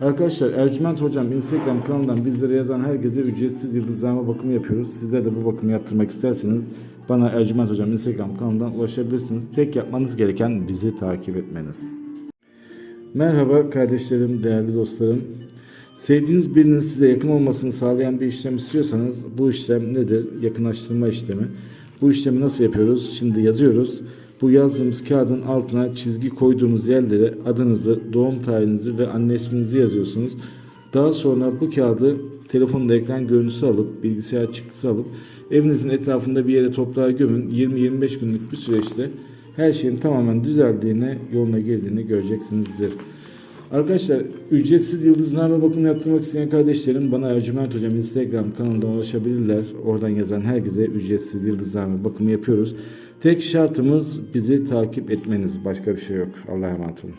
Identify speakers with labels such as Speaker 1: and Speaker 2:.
Speaker 1: Arkadaşlar Ercüment Hocam Instagram kanalından bizlere yazan herkese ücretsiz yıldızlama bakımı yapıyoruz. Sizler de bu bakımı yaptırmak isterseniz bana Ercüment Hocam Instagram kanalından ulaşabilirsiniz. Tek yapmanız gereken bizi takip etmeniz. Merhaba kardeşlerim, değerli dostlarım. Sevdiğiniz birinin size yakın olmasını sağlayan bir işlem istiyorsanız bu işlem nedir? Yakınlaştırma işlemi. Bu işlemi nasıl yapıyoruz? Şimdi yazıyoruz. Bu yazdığımız kağıdın altına çizgi koyduğumuz yerlere adınızı, doğum tarihinizi ve anne isminizi yazıyorsunuz. Daha sonra bu kağıdı telefonda ekran görüntüsü alıp, bilgisayar çıktısı alıp evinizin etrafında bir yere toprağa gömün. 20-25 günlük bir süreçte her şeyin tamamen düzeldiğini, yoluna girdiğini göreceksinizdir. Arkadaşlar ücretsiz yıldızname bakımı yaptırmak isteyen kardeşlerim bana Ercüment Hocam Instagram kanalından ulaşabilirler. Oradan yazan herkese ücretsiz yıldızname bakımı yapıyoruz. Tek şartımız bizi takip etmeniz. Başka bir şey yok. Allah'a emanet olun.